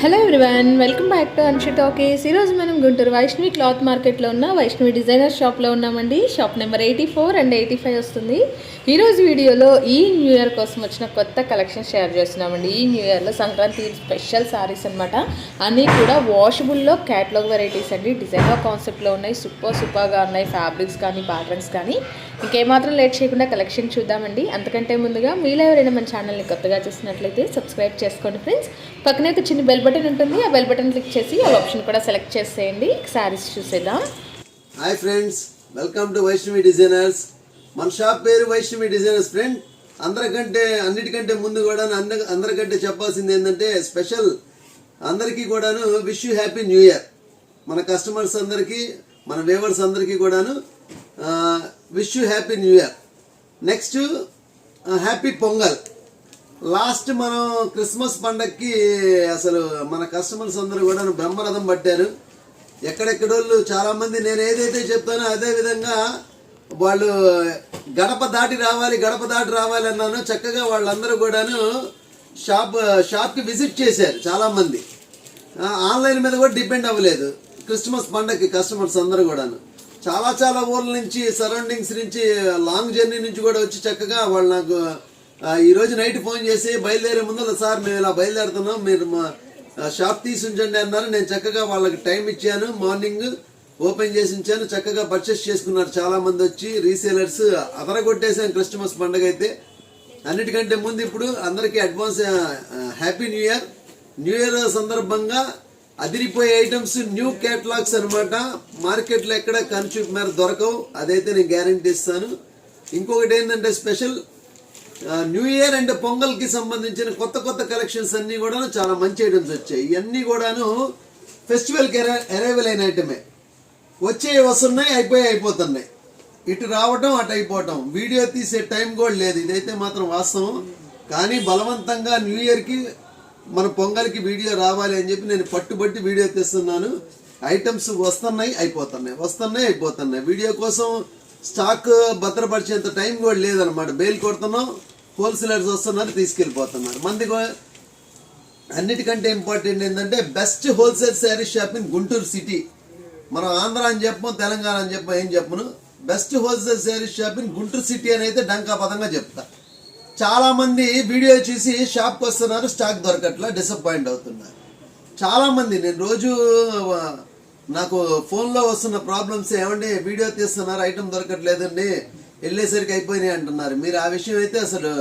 Hello everyone welcome back to Anshi talkies ఈరోజు మనం Guntur Vaishnavi cloth మార్కెట్లో ఉన్న వైష్ణవి డిజైనర్ షాప్లో ఉన్నామండి. Shop number eighty four and eighty five వస్తుంది. ఈరోజు వీడియోలో ఈ న్యూ ఇయర్ కోసం వచ్చిన కొత్త కలెక్షన్ షేర్ చేస్తున్నామండి. ఈ న్యూ ఇయర్లో సంక్రాంతి స్పెషల్ సారీస్ అనమాట అన్నీ కూడా వాషబుల్లో క్యాట్లాగ్ వెరైటీస్ అండి. డిజైనర్ కాన్సెప్ట్లో ఉన్నాయి. సూపర్ సూపర్గా ఉన్నాయి. ఫ్యాబ్రిక్స్ కానీ ప్యాటర్న్స్ కానీ. ఇంకేమాత్రం లేట్ చేయకుండా కలెక్షన్ చూద్దామండి. అంతకంటే ముందుగా మీలో ఎవరైనా మన ఛానల్ని కొత్తగా చూసినట్లయితే సబ్స్క్రైబ్ చేసుకోండి ఫ్రెండ్స్ పక్కనే ఒక చిన్న బెల్ బటన్ ఉంటుంది ఆ బెల్ బటన్ క్లిక్ చేసి ఆ ఆప్షన్ కూడా సెలెక్ట్ చేసేయండి. శారీస్ చూసేద్దాం. Hi friends welcome to Vaishnavi designers. మన షాప్ పేరు వైష్ణవి డిజైనర్స్ ఫ్రెండ్. అందరికంటే అన్నిటికంటే ముందు కూడా అందరికంటే చెప్పాల్సింది ఏంటంటే స్పెషల్ అందరికీ కూడాను wish you happy new year. మన కస్టమర్స్ అందరికీ మన వేవర్స్ అందరికీ కూడాను wish you happy new year. Next happy Pongal. Last మనం క్రిస్మస్ పండక్కి అసలు మన కస్టమర్స్ అందరూ కూడా బ్రహ్మరథం పట్టారు. ఎక్కడెక్కడోళ్ళు చాలామంది నేను ఏదైతే చెప్తానో అదే విధంగా వాళ్ళు గడప దాటి రావాలి గడప దాటి రావాలి అన్నాను చక్కగా వాళ్ళందరూ కూడాను షాప్ షాప్కి విజిట్ చేశారు చాలామంది. ఆన్లైన్ మీద కూడా డిపెండ్ అవ్వలేదు. క్రిస్మస్ పండగకి కస్టమర్స్ అందరూ కూడాను. చాలా చాలా ఊర్ల నుంచి సరౌండింగ్స్ నుంచి లాంగ్ జర్నీ నుంచి కూడా వచ్చి చక్కగా వాళ్ళు నాకు ఈరోజు ఈ రోజు నైట్ ఫోన్ చేసి బయలుదేరే ముందు సార్ మేము ఇలా బయలుదేరుతున్నాం మీరు మా షాప్ తీసి ఉంచండి అన్నారు. నేను చక్కగా వాళ్ళకి టైం ఇచ్చాను మార్నింగ్ ఓపెన్ చేసి ఉంచాను చక్కగా పర్చేస్ చేసుకున్నారు చాలా మంది వచ్చి. రీసేలర్స్ అదరగొట్టేసాం క్రిస్టమస్ పండుగ అయితే. అన్నిటికంటే ముందు ఇప్పుడు అందరికీ advance happy new year. New year సందర్భంగా అదిరిపోయే ఐటమ్స్ న్యూ కేటలాగ్స్ అనమాట మార్కెట్లో ఎక్కడ కన్ఫ్యూజ్ మేర దొరకవు అదైతే నేను గ్యారంటీ ఇస్తాను. ఇంకొకటి ఏంటంటే స్పెషల్ న్యూ ఇయర్ అండ్ పొంగల్కి సంబంధించిన కొత్త కొత్త కలెక్షన్స్ అన్నీ కూడా చాలా మంచి ఐటమ్స్ వచ్చాయి. ఇవన్నీ కూడాను ఫెస్టివల్కి అరైవల్ అయిన ఐటమే వచ్చే వస్తున్నాయి అయిపోయి అయిపోతున్నాయి. ఇటు రావటం అటు అయిపోవటం. వీడియో తీసే టైం కూడా లేదు. ఇదైతే మాత్రం వాస్తవం. కానీ బలవంతంగా న్యూ ఇయర్కి మన పొంగల్కి వీడియో రావాలి అని చెప్పి నేను పట్టుబట్టి వీడియో తీస్తున్నాను. ఐటమ్స్ వస్తున్నాయి అయిపోతున్నాయి. వస్తున్నాయి అయిపోతున్నాయి. వీడియో కోసం స్టాక్ భద్రపరిచేంత టైం కూడా లేదనమాట బెయిల్ కొడుతున్నాం హోల్సేలర్స్ వస్తున్నారు తీసుకెళ్ళిపోతున్నారు. మంది అన్నిటికంటే ఇంపార్టెంట్ ఏంటంటే best wholesale sari shop in Guntur city. మనం ఆంధ్ర అని చెప్పము తెలంగాణ అని చెప్పము ఏం చెప్పను best wholesale sari shop in Guntur city అని అయితే డంకా పదంగా చెప్తా. చాలామంది వీడియో చూసి షాప్కి వస్తున్నారు స్టాక్ దొరకట్లా డిసప్పాయింట్ అవుతున్నారు. చాలామంది నేను రోజు నాకు ఫోన్లో వస్తున్న ప్రాబ్లమ్స్ ఏమండి వీడియో తీస్తున్నారు ఐటమ్ దొరకట్లేదండి వెళ్ళేసరికి అయిపోయినాయి అంటున్నారు. మీరు ఆ విషయం అయితే అసలు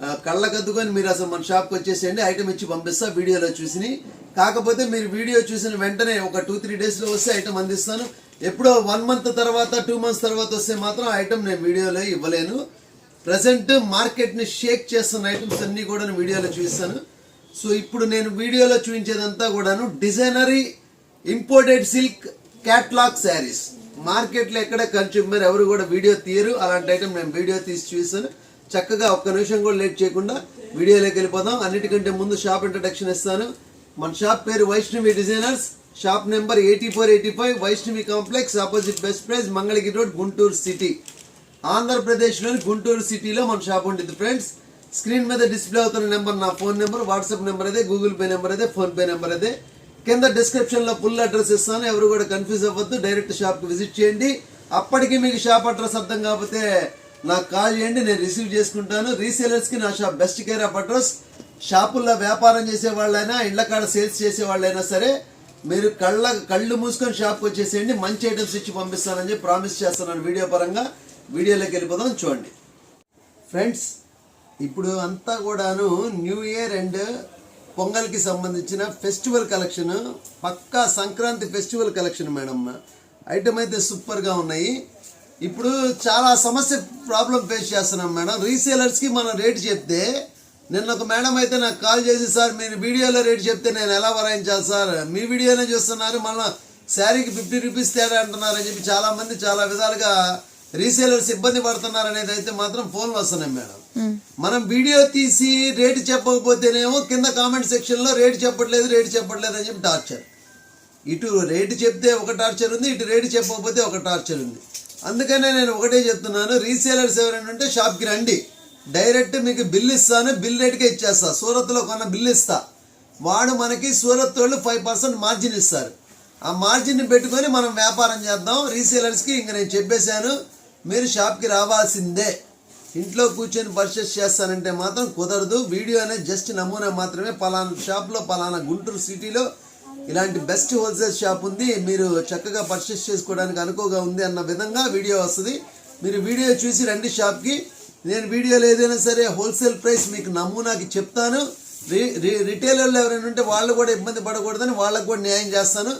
కళ్ళ కళ్ళకద్దుకొని మీరు అసలు మన షాప్కి వచ్చేసేయండి ఐటమ్ ఇచ్చి పంపిస్తా వీడియోలో చూసి కాకపోతే మీరు వీడియో చూసిన వెంటనే ఒక టూ త్రీ డేస్లో వస్తే ఐటమ్ అందిస్తాను. ఎప్పుడో వన్ మంత్ తర్వాత టూ మంత్స్ తర్వాత వస్తే మాత్రం ఐటమ్ నేను వీడియోలో ఇవ్వలేను. ప్రజెంట్ మార్కెట్ని షేక్ చేస్తున్న ఐటమ్స్ అన్నీ కూడా నేను వీడియోలో చూపిస్తాను. సో ఇప్పుడు నేను వీడియోలో చూపించేదంతా కూడాను డిజైనరీ ఇంపోర్టెడ్ సిల్క్ క్యాట్లాగ్ శారీస్ మార్కెట్లో ఎక్కడ కన్స్యూమర్ ఎవరు కూడా వీడియో తీయరు. అలాంటి ఐటమ్ నేను వీడియో తీసి చూసాను చక్కగా ఒక్క నిమిషం కూడా లేట్ చేయకుండా వీడియోలోకి వెళ్ళిపోదాం. అన్నిటికంటే ముందు షాప్ ఇంట్రడక్షన్ ఇస్తాను. మన షాప్ పేరు Vaishnavi designers shop number eighty four eighty five Vaishnavi complex opposite best price Mangalagiri road Guntur city ఆంధ్రప్రదేశ్లోని గుంటూరు సిటీలో మన షాప్ ఉంటుంది ఫ్రెండ్స్ స్క్రీన్ మీద డిస్ప్లే అవుతున్న నెంబర్ నా ఫోన్ నెంబర్ వాట్సాప్ నెంబర్ అదే గూగుల్ పే నెంబర్ అదే ఫోన్పే నెంబర్ అదే. కింద డిస్క్రిప్షన్లో ఫుల్ అడ్రస్ ఇస్తాను. ఎవరు కూడా కన్ఫ్యూజ్ అవ్వద్దు. డైరెక్ట్ షాప్కి విజిట్ చేయండి. అప్పటికి మీకు షాప్ అడ్రస్ అర్థం కాకపోతే నాకు కాల్ చేయండి. నేను రిసీవ్ చేసుకుంటాను. రీసేలర్స్కి నా shop best care of address షాపుల్లో వ్యాపారం చేసే వాళ్ళైనా ఇళ్ళ కాడ సేల్స్ చేసే వాళ్ళైనా సరే మీరు కళ్ళ కళ్ళు మూసుకొని షాప్కి వచ్చేసేయండి. మంచి ఐటమ్స్ ఇచ్చి పంపిస్తానని చెప్పి ప్రామిస్ చేస్తున్నాను వీడియో పరంగా. వీడియోలోకి వెళ్ళిపోదాం. చూడండి. ఫ్రెండ్స్ ఇప్పుడు అంతా కూడాను న్యూ ఇయర్ అండ్ పొంగల్కి సంబంధించిన ఫెస్టివల్ కలెక్షన్ పక్కా Sankranti festival collection madam. Item అయితే సూపర్గా ఉన్నాయి. ఇప్పుడు చాలా సమస్య ప్రాబ్లం ఫేస్ చేస్తున్నాం మేడం. రీసేలర్స్కి మనం రేటు చెప్తే నిన్న ఒక మేడం అయితే నాకు కాల్ చేసి సార్ మీరు వీడియోలో రేట్ చెప్తే నేను ఎలా వరాయించాలి సార్? మీ వీడియోనే చూస్తున్నారు మళ్ళీ శారీకి ఫిఫ్టీ రూపీస్ తేడా అంటున్నారు అని చెప్పి చాలామంది చాలా విధాలుగా రీసేలర్స్ ఇబ్బంది పడుతున్నారు అనేది అయితే మాత్రం ఫోన్లు వస్తున్నాయి మేడం. మనం వీడియో తీసి రేటు చెప్పకపోతేనేమో కింద కామెంట్ సెక్షన్లో రేటు చెప్పట్లేదు రేటు చెప్పట్లేదు అని చెప్పి టార్చర్. ఇటు రేటు చెప్తే ఒక టార్చర్ ఉంది ఇటు రేటు చెప్పకపోతే ఒక టార్చర్ ఉంది. అందుకనే నేను ఒకటే చెప్తున్నాను రీసేలర్స్ ఎవరైనా ఉంటే షాప్కి రండి. డైరెక్ట్ మీకు బిల్ ఇస్తాను బిల్ రేట్కే ఇచ్చేస్తా. సూరత్లో కొన్న బిల్ ఇస్తా. వాడు మనకి సూరత్ వాళ్ళు ఫైవ్ పర్సెంట్ మార్జిన్ ఇస్తారు. ఆ మార్జిన్ పెట్టుకొని మనం వ్యాపారం చేద్దాం రీసేలర్స్కి ఇంక నేను చెప్పేశాను. మీరు షాప్కి రావాల్సిందే. ఇంట్లో కూర్చొని పర్చేస్ చేస్తానంటే మాత్రం కుదరదు. వీడియో అనేది జస్ట్ నమూనా మాత్రమే. పలానా షాప్లో పలానా గుంటూరు సిటీలో ఇలాంటి బెస్ట్ హోల్సేల్ షాప్ ఉంది. మీరు చక్కగా పర్చేస్ చేసుకోవడానికి అనుకోగా ఉంది అన్న విధంగా వీడియో వస్తుంది. మీరు వీడియో చూసి రండి షాప్కి. నేను వీడియోలో ఏదైనా సరే హోల్సేల్ ప్రైస్ మీకు నమూనాకి చెప్తాను. రి రీ రిటైలర్లు ఎవరైనా ఉంటే వాళ్ళు కూడా ఇబ్బంది పడకూడదని వాళ్ళకు కూడా న్యాయం చేస్తాను.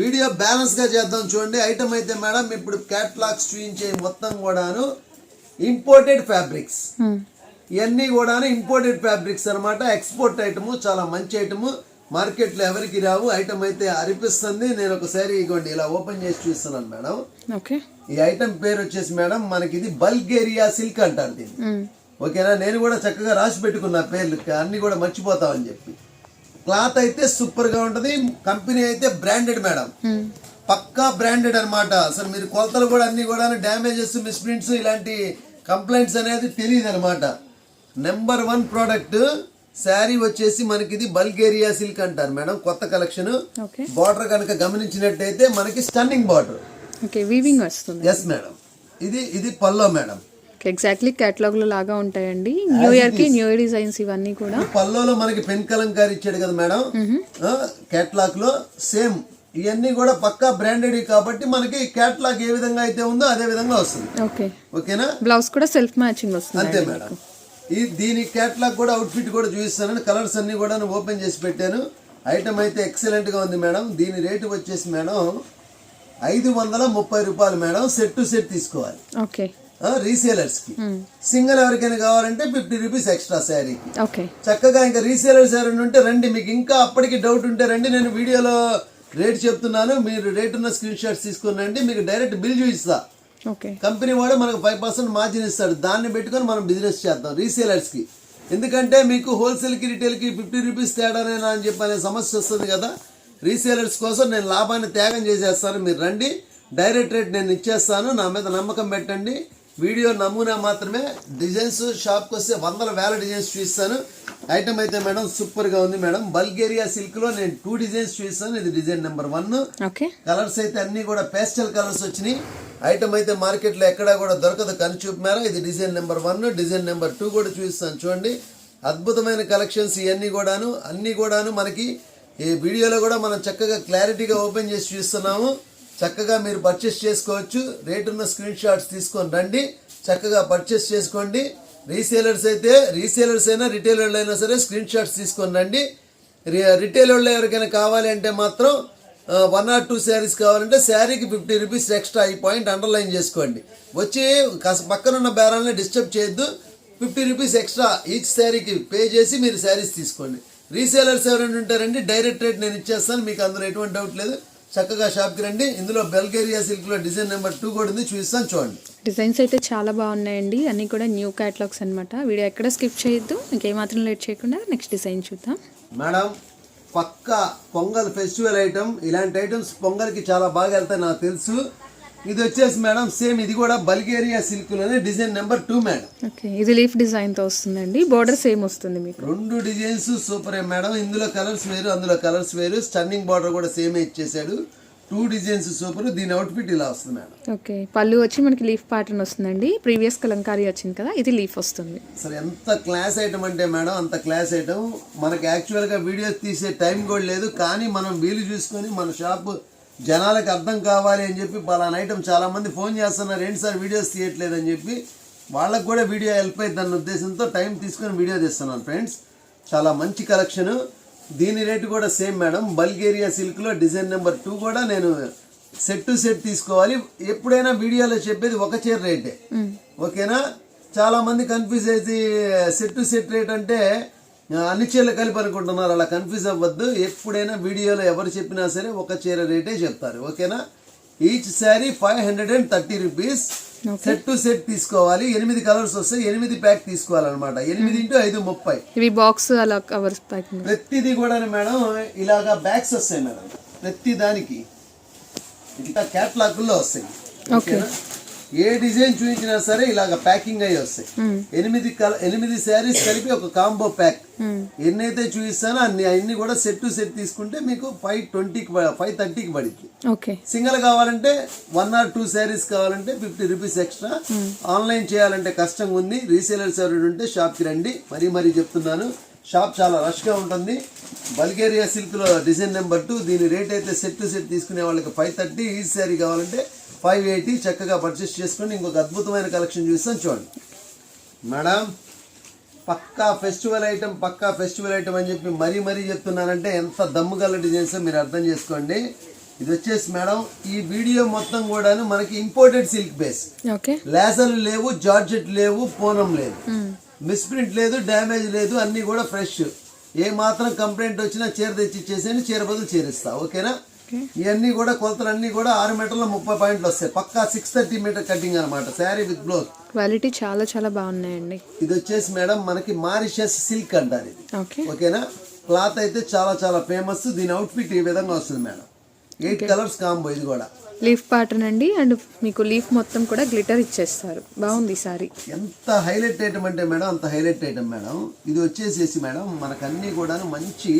వీడియో బ్యాలెన్స్గా చేద్దాం చూడండి. ఐటమ్ అయితే మేడం ఇప్పుడు క్యాట్లాగ్స్ చూపించే మొత్తం కూడాను ఇంపోర్టెడ్ ఫ్యాబ్రిక్స్ ఇవన్నీ కూడాను ఇంపోర్టెడ్ ఫ్యాబ్రిక్స్ అన్నమాట. ఎక్స్పోర్ట్ ఐటమ్ చాలా మంచి ఐటమ్ మార్కెట్లో ఎవరికి రావు? ఐటమ్ అయితే అరిపిస్తుంది. నేను ఒకసారి ఇగోండి ఇలా ఓపెన్ చేసి చూస్తున్నాను మేడం. ఈ ఐటమ్ పేరు వచ్చేసి మేడం మనకి ఇది బల్గేరియా సిల్క్ అంటారు దీన్ని. ఓకేనా నేను కూడా చక్కగా రాసి పెట్టుకున్నా పేర్లు అన్ని కూడా మర్చిపోతామని చెప్పి. క్లాత్ అయితే సూపర్గా ఉంటది కంపెనీ అయితే బ్రాండెడ్ మేడం పక్కా బ్రాండెడ్ అన్నమాట. అసలు మీరు కొలతలు కూడా అన్ని కూడా డ్యామేజెస్ మిస్ప్రింట్స్ ఇలాంటి కంప్లైంట్స్ అనేది తెలియదు అనమాట నెంబర్ వన్ ప్రోడక్ట్ శారీ వచ్చేసి మనకి ఇది బల్గేరియా సిల్క్ అంటారు మేడం కొత్త కలెక్షన్ బార్డర్ కనుక గమనించినట్టయితే మనకి స్టన్నింగ్ బార్డర్ ఎస్ మేడం ఇది ఇది పల్లో మేడం ఎగ్జాక్ట్లీ కేటలాగ్లో లాగా ఉంటాయండి. న్యూ ఇయర్కి న్యూ ఇయర్ డిజైన్స్ ఇవన్నీ కూడా. పల్లోలో మనకి పెన్ కలంకారీ ఇచ్చాడు కదా మేడం? కేటలాగ్లో సేమ్. ఇవన్నీ కూడా పక్కా బ్రాండెడ్ కాబట్టి మనకి కేటలాగ్ ఏ విధంగా అయితే ఉందో అదే విధంగా వస్తుంది. ఓకే. ఓకేనా? బ్లౌజ్ కూడా సెల్ఫ్ మ్యాచింగ్ వస్తుంది అంతే మేడం. ఈ దీని కేటలాగ్ కూడా అవుట్ఫిట్ కూడా చూపిస్తాను కలర్స్ అన్ని కూడా ఓపెన్ చేసి పెట్టాను. ఐటమ్ అయితే ఎక్సలెంట్గా ఉంది మేడం. దీని రేటు వచ్చేసి మేడం ఐదు వందల ముప్పై రూపాయలు మేడం. సెట్ టు సెట్ తీసుకోవాలి. ఓకే. రీసేలర్స్కి. సింగిల్ ఎవరికైనా కావాలంటే ఫిఫ్టీ రూపీస్ ఎక్స్ట్రా శారీకి ఓకే. చక్కగా ఇంకా రీసేలర్స్ ఎవరైనా ఉంటే రండి మీకు ఇంకా అప్పటికి డౌట్ ఉంటే రండి. నేను వీడియోలో రేట్ చెప్తున్నాను. మీరు రేట్ ఉన్న స్క్రీన్ షాట్స్ తీసుకుని రండి. మీకు డైరెక్ట్ బిల్ చూపిస్తా. కంపెనీ వాడు మనకు ఫైవ్ పర్సెంట్ మార్జిన్ ఇస్తాడు. దాన్ని పెట్టుకొని మనం బిజినెస్ చేద్దాం రీసేలర్స్కి ఎందుకంటే మీకు హోల్సేల్కి రిటైల్కి ఫిఫ్టీ రూపీస్ తేడానేనా అని చెప్పి అనే సమస్య వస్తుంది కదా. రీసేలర్స్ కోసం నేను లాభాన్ని త్యాగం చేసేస్తాను. మీరు రండి. డైరెక్ట్ రేట్ నేను ఇచ్చేస్తాను. నా మీద నమ్మకం పెట్టండి. వీడియో నమూనా మాత్రమే. డిజైన్స్ షాప్కి వస్తే వందల వేల డిజైన్స్ చూపిస్తాను. ఐటమ్ అయితే మేడం సూపర్గా ఉంది మేడం. బల్గేరియా సిల్క్లో నేను టూ డిజైన్స్ చూపిస్తాను. ఇది డిజైన్ నెంబర్ వన్. కలర్స్ అయితే అన్ని కూడా పేస్టల్ కలర్స్ వచ్చినాయి. ఐటమ్ అయితే మార్కెట్లో ఎక్కడా కూడా దొరకదు. కని చూపారా ఇది design number one. Design number two కూడా చూపిస్తాను. చూడండి. అద్భుతమైన కలెక్షన్స్ ఇవన్నీ కూడాను. అన్ని కూడాను మనకి ఈ వీడియోలో కూడా మనం చక్కగా క్లారిటీగా ఓపెన్ చేసి చూస్తున్నాము చక్కగా మీరు పర్చేస్ చేసుకోవచ్చు. రేట్ ఉన్న స్క్రీన్ షాట్స్ తీసుకొని రండి. చక్కగా పర్చేస్ చేసుకోండి. రీసేలర్స్ అయితే రీసేలర్స్ అయినా రిటైలర్లు అయినా సరే స్క్రీన్ షాట్స్ తీసుకొని రండి. రి- ఎవరికైనా కావాలి అంటే మాత్రం వన్ ఆర్ టూ శారీస్ కావాలంటే శారీకి ఫిఫ్టీ రూపీస్ ఎక్స్ట్రా ఈ పాయింట్ అండర్లైన్ చేసుకోండి. వచ్చి పక్కన ఉన్న బేరాలని డిస్టర్బ్ చేయొద్దు. ఫిఫ్టీ రూపీస్ ఎక్స్ట్రా ఈచ్ శారీకి పే చేసి మీరు శారీస్ తీసుకోండి. రీసేలర్స్ ఎవరైనా ఉంటారండి డైరెక్ట్ రేట్ నేను ఇచ్చేస్తాను. మీకు అందులో ఎటువంటి డౌట్ లేదు. చక్కగా షాప్కి రండి. ఇందులో బెల్గేరియా సిల్క్లో డిజైన్ నెంబర్ టూ కూడా ఉంది. చూపిస్తాను చూడండి. డిజైన్స్ అయితే చాలా బాగున్నాయండి. అన్నీ కూడా న్యూ క్యాటలాగ్స్ అన్నమాట. వీడియో ఎక్కడ స్కిప్ చేయొద్దు. ఇంకేమాత్రం లేట్ చేయకుండా నెక్స్ట్ డిజైన్ చూద్దాం. మేడం పక్క పొంగల్ ఫెస్టివల్ ఐటమ్. ఇలాంటి ఐటమ్స్ పొంగల్కి చాలా బాగా వెళ్తాయి నాకు తెలుసు. ఇది వచ్చేసి మేడం సేమ్ ఇది కూడా Bulgaria సిల్క్లోనే design number two madam. Okay ఇది లీఫ్ డిజైన్తో వస్తుందండి. బోర్డర్ సేమ్ వస్తుంది మీకు. రెండు డిజైన్స్ సూపర్ మేడం. ఇందులో కలర్స్ వేరు అందులో కలర్స్ వేరు. స్టన్నింగ్ బార్డర్ కూడా సేమ్ ఇచ్చేసాడు టూ డిజైన్స్ సూపర్. దీని అవుట్ఫిట్ ఇలా వస్తుంది మేడం. ఓకే పళ్ళు వచ్చి మనకి లీఫ్ ప్యాటర్న్ వస్తుందండి. ప్రీవియస్ కలంకారీ వచ్చింది కదా ఇది లీఫ్ వస్తుంది. అసలు ఎంత క్లాస్ ఐటమ్ అంటే మేడం అంత క్లాస్ ఐటమ్. మనకి యాక్చువల్గా వీడియోస్ తీసే టైం కూడా లేదు కానీ మనం వీలు చూసుకొని మన షాప్ జనాలకు అర్థం కావాలి అని చెప్పి పలానా ఐటమ్ చాలా మంది ఫోన్ చేస్తున్నారు ఏంటి సార్ వీడియోస్ తీయట్లేదు అని చెప్పి. వాళ్ళకు కూడా వీడియో హెల్ప్ అవుతుంది అన్న ఉద్దేశంతో టైం తీసుకొని వీడియో తీస్తున్నాను ఫ్రెండ్స్ చాలా మంచి కలెక్షన్ దీని రేటు కూడా సేమ్ మేడం బల్గేరియా సిల్క్లో డిజైన్ నెంబర్ టూ కూడా నేను సెట్ టు సెట్ తీసుకోవాలి. ఎప్పుడైనా వీడియోలో చెప్పేది ఒక చీర రేటే ఓకేనా? చాలా మంది కన్ఫ్యూజ్ అయితే సెట్ టు సెట్ రేట్ అంటే అన్ని చీరలు కలిపి అనుకుంటున్నారు. అలా కన్ఫ్యూజ్ అవ్వద్దు. ఎప్పుడైనా వీడియోలో ఎవరు చెప్పినా సరే ఒక చీర రేటే చెప్తారు. ఓకేనా? Each sari five hundred and thirty rupees set to set తీసుకోవాలి. ఎనిమిది కలర్స్ వస్తాయి ఎనిమిది ప్యాక్ తీసుకోవాలన్నమాట. ఎనిమిది ఇంటూ ఐదు ముప్పై. ఇవి బాక్స్ అలా కవర్స్ ప్యాకింగ్ ప్రతిదీ కూడా మేడం ఇలాగా బ్యాగ్స్ వస్తాయి మేడం. ప్రతి దానికి ఇట్లా క్యాట్లాగ్లో వస్తాయి ఓకేనా? ఏ డిజైన్ చూపించినా సరే ఇలాగ ప్యాకింగ్ అయ్యి వస్తాయి. ఎనిమిది కల ఎనిమిది శారీస్ కలిపి ఒక కాంబో ప్యాక్. ఎన్నైతే చూపిస్తానో అన్ని అన్ని కూడా సెట్ టు సెట్ తీసుకుంటే మీకు ఫైవ్ ట్వంటీకి ఫైవ్ థర్టీకి పడింది సింగిల్ కావాలంటే వన్ ఆర్ టూ శారీస్ కావాలంటే ఫిఫ్టీ రూపీస్ ఎక్స్ట్రా ఆన్లైన్ చేయాలంటే కష్టంగా ఉంది. రీసేలర్స్ ఎవరు ఉంటే షాప్కి రండి. మరీ మరీ చెప్తున్నాను. షాప్ చాలా రష్గా ఉంటుంది. బల్గేరియా సిల్క్లో డిజైన్ నెంబర్ టూ దీని రేట్ అయితే సెట్ టు సెట్ తీసుకునే వాళ్ళకి ఫైవ్ థర్టీ ఈ శారీ కావాలంటే ఫైవ్ ఎయిటీ చక్కగా పర్చేస్ చేసుకోండి ఇంకొక అద్భుతమైన కలెక్షన్ చూస్తాను చూడండి. మేడం పక్కా ఫెస్టివల్ ఐటమ్ పక్కా ఫెస్టివల్ ఐటమ్ అని చెప్పి మరీ మరీ చెప్తున్నానంటే ఎంత దమ్ము గల డిజైన్స్ మీరు అర్థం చేసుకోండి. ఇది వచ్చేసి మేడం ఈ వీడియో మొత్తం కూడాను మనకి ఇంపోర్టెడ్ సిల్క్ బేస్ లేజర్లు లేవు జార్జెట్ లేవు పూనం లేదు. మిస్ప్రింట్ లేదు డ్యామేజ్ లేదు అన్నీ కూడా ఫ్రెష్ ఏ మాత్రం కంప్లైంట్ వచ్చినా చీర తెచ్చి ఇచ్చేసేయండి చీర బదులు చీరిస్తా. ఓకేనా? ఇవన్నీ కూడా కొలతలు అన్నీ కూడా ఆరు మీటర్ల ముప్పై పాయింట్లు వస్తాయి. పక్కా సిక్స్ థర్టీ మీటర్ కటింగ్ అనమాట శారీ విత్ బ్లౌజ్ క్వాలిటీ చాలా చాలా బాగున్నాయండి. ఇది వచ్చేసి మేడం మనకి మారిషస్ సిల్క్ అంటారు ఇది. ఓకేనా క్లాత్ అయితే చాలా చాలా ఫేమస్ దీని అవుట్ఫిట్ ఈ విధంగా వస్తుంది మేడం. ఎయిట్ కలర్స్ కాంబో ఇది కూడా. లీఫ్ ప్యాటర్న్ అండి. అండ్ మీకు లీఫ్ మొత్తం కూడా గ్లిటర్ ఇచ్చేస్తారు. బాగుంది సారీ ఎంత హైలైట్ ఐటమ్ అంటే మేడం అంత హైలైట్ ఐటమ్ మేడం. ఇది వచ్చేసేసి మేడం మనకు అన్ని కూడా మంచి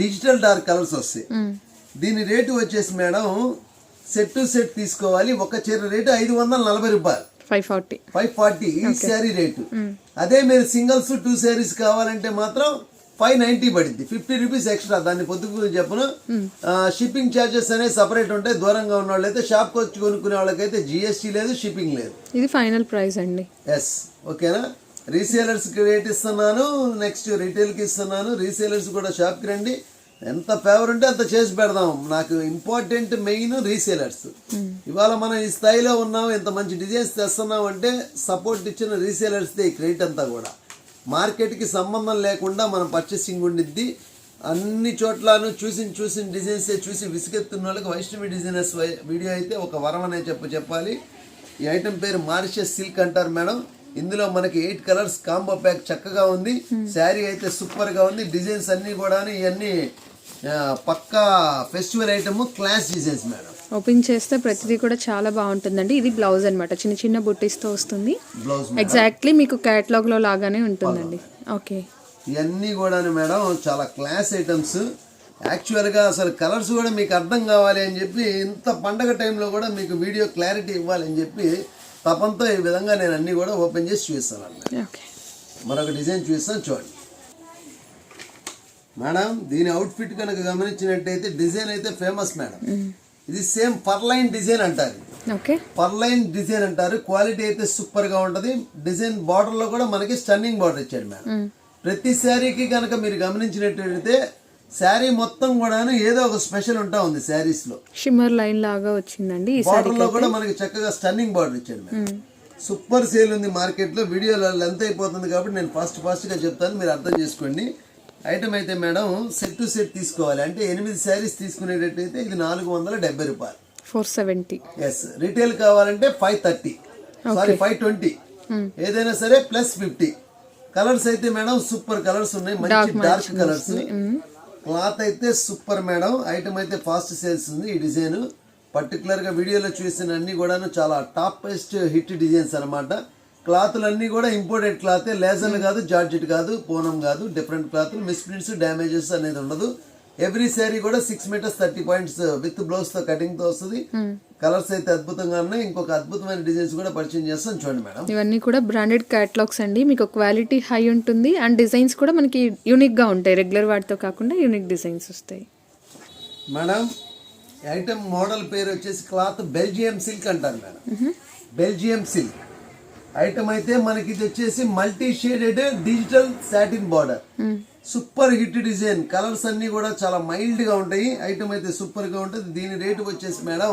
డిజిటల్ డార్క్ కలర్స్ వస్తాయి. దీని రేటు వచ్చేసి మేడం సెట్ టు సెట్ తీసుకోవాలి. ఒక చీర రేటు ఐదు వందల నలభై రూపాయలు. Five forty. ఫైవ్ ఫార్టీ ఈ శారీ రేటు. అదే మీరు సింగిల్స్ టూ శారీస్ కావాలంటే మాత్రం ఫైవ్ నైన్టీ పడింది ఫిఫ్టీ రూపీస్ ఎక్స్ట్రా. దాన్ని పొద్దుకు చెప్పను షిప్పింగ్ ఛార్జెస్ అనేవి సపరేట్ ఉంటాయి. దూరంగా ఉన్న వాళ్ళైతే షాప్కి వచ్చి కొనుక్కునే వాళ్ళకైతే జిఎస్టీ లేదు షిప్పింగ్ లేదు. ఇది ఫైనల్ ప్రైస్ అండి. ఎస్ ఓకేనా? రీసేలర్స్కి రేట్ ఇస్తున్నాను నెక్స్ట్ రిటైల్కి ఇస్తున్నాను. రీసేలర్స్ కూడా షాప్కి రండి. ఎంత ఫేవర్ ఉంటే అంత చేసి పెడదాం. నాకు ఇంపార్టెంట్ మెయిన్ రీసేలర్స్ ఇవాళ మనం ఈ స్థాయిలో ఉన్నాం ఇంత మంచి డిజైన్స్ తెస్తున్నాం అంటే సపోర్ట్ ఇచ్చిన రీసేలర్స్దే ఈ క్రెడిట్ అంతా కూడా. మార్కెట్కి సంబంధం లేకుండా మనం పర్చేసింగ్ ఉండిద్ది. అన్ని చోట్లను చూసి చూసిన డిజైన్స్ చూసి విసుగెత్తున్న వాళ్ళకి వైష్ణవి డిజైనర్స్ వీడియో అయితే ఒక వరం అనే చెప్ప చెప్పాలి. ఈ ఐటమ్ పేరు మారిషస్ సిల్క్ అంటారు మేడం. ఇందులో మనకి ఎయిట్ కలర్స్ కాంబో ప్యాక్ చక్కగా ఉంది. శారీ అయితే సూపర్గా ఉంది. డిజైన్స్ అన్ని కూడా ఇవన్నీ పక్కా festival item class designs madam. Open చేస్తే ప్రతిదీ కూడా చాలా బాగుంటుందండి. ఇది బ్లౌజ్ అన్నమాట. చిన్న చిన్న బుట్టీస్తో వస్తుంది. బ్లౌజ్ ఎగ్జాక్ట్లీ మీకు catalog లో లాగానే ఉంటుందండి. ఓకే ఇవన్నీ కూడా మేడం చాలా క్లాస్ ఐటమ్స్. యాక్చువల్గా అసలు కలర్స్ కూడా మీకు అర్థం కావాలి అని చెప్పి ఇంత పండగ టైంలో కూడా మీకు వీడియో క్లారిటీ ఇవ్వాలి అని చెప్పి తపంతో ఈ విధంగా నేను అన్ని కూడా ఓపెన్ చేసి చూపిస్తాను మరొక డిజైన్ చూస్తాను చూడండి. మేడం దీని అవుట్ఫిట్ కనుక గమనించినట్టయితే డిజైన్ అయితే ఫేమస్ మేడం. ఇది సేమ్ పర్లైన్ డిజైన్ అంటారు. పర్లైన్ డిజైన్ అంటారు. క్వాలిటీ అయితే సూపర్గా ఉంటది. డిజైన్ బార్డర్లో కూడా మనకి స్టన్నింగ్ బార్డర్ ఇచ్చాడు మేడం. ప్రతి శారీకి కనుక మీరు గమనించినట్టయితే శారీ మొత్తం కూడా ఏదో ఒక స్పెషల్ ఉంటా ఉంది శారీస్లో. షిమ్మర్ లైన్ లాగా వచ్చిందండి బార్డర్లో కూడా మనకి చక్కగా స్టన్నింగ్ బార్డర్ ఇచ్చాడు మేడం. సూపర్ సేల్ ఉంది మార్కెట్లో. వీడియోలో లెంత్ అయిపోతుంది కాబట్టి నేను ఫాస్ట్ ఫాస్ట్గా చెప్తాను. మీరు అర్థం చేసుకోండి. ఐటమ్ అయితే మేడం సెట్ టు సెట్ తీసుకోవాలి. అంటే ఎనిమిది శారీస్ తీసుకునేటట్టయితే ఇది నాలుగు వందల డెబ్బై రూపాయలు. ఫోర్ సెవెంటీ ఎస్ రిటైల్ కావాలంటే five thirty sorry five twenty ఏదైనా సరే ప్లస్ ఫిఫ్టీ కలర్స్ అయితే మేడం సూపర్ కలర్స్ ఉన్నాయి. మంచి డార్క్ కలర్స్ క్లాత్ అయితే సూపర్ మేడం. ఐటమ్ అయితే ఫాస్ట్ సేల్స్ ఉంది ఈ డిజైన్. పర్టికులర్గా వీడియోలో చూసిన అన్ని కూడాను చాలా టాప్ బెస్ట్ హిట్ డిజైన్స్ అనమాట క్లాత్లు అన్ని కూడా ఇంపోర్టెడ్ క్లాత్. లేజర్లు కాదు జార్జెట్ కాదు పూనం కాదు డిఫరెంట్ క్లాత్లు. మిస్ప్రింట్స్ డ్యామేజెస్ అనేది ఉండదు. ఎవ్రీ శారీ కూడా six metres thirty points with బ్లౌజ్తో కటింగ్తో వస్తుంది. కలర్స్ అయితే అద్భుతంగా ఉన్నాయి. ఇంకొక అద్భుతమైన డిజైన్స్ కూడా పరిచయం చేస్తాను. చూడండి మేడం. ఇవన్నీ కూడా బ్రాండెడ్ క్యాటలాగ్స్ అండి. మీకు క్వాలిటీ హై ఉంటుంది. అండ్ డిజైన్స్ కూడా మనకి యూనిక్గా ఉంటాయి. రెగ్యులర్ వాటితో కాకుండా యూనిక్ డిజైన్స్ వస్తాయి. మేడం ఐటమ్ మోడల్ పేరు వచ్చేసి క్లాత్ బెల్జియం సిల్క్ అంటారు మేడం. Belgium silk. ఐటమ్ అయితే మనకి ఇది వచ్చేసి multi shaded digital satin border super hit design colours అన్ని కూడా చాలా మైల్డ్గా ఉంటాయి. ఐటమ్ అయితే సూపర్గా ఉంటుంది. దీని రేటు వచ్చేసి madam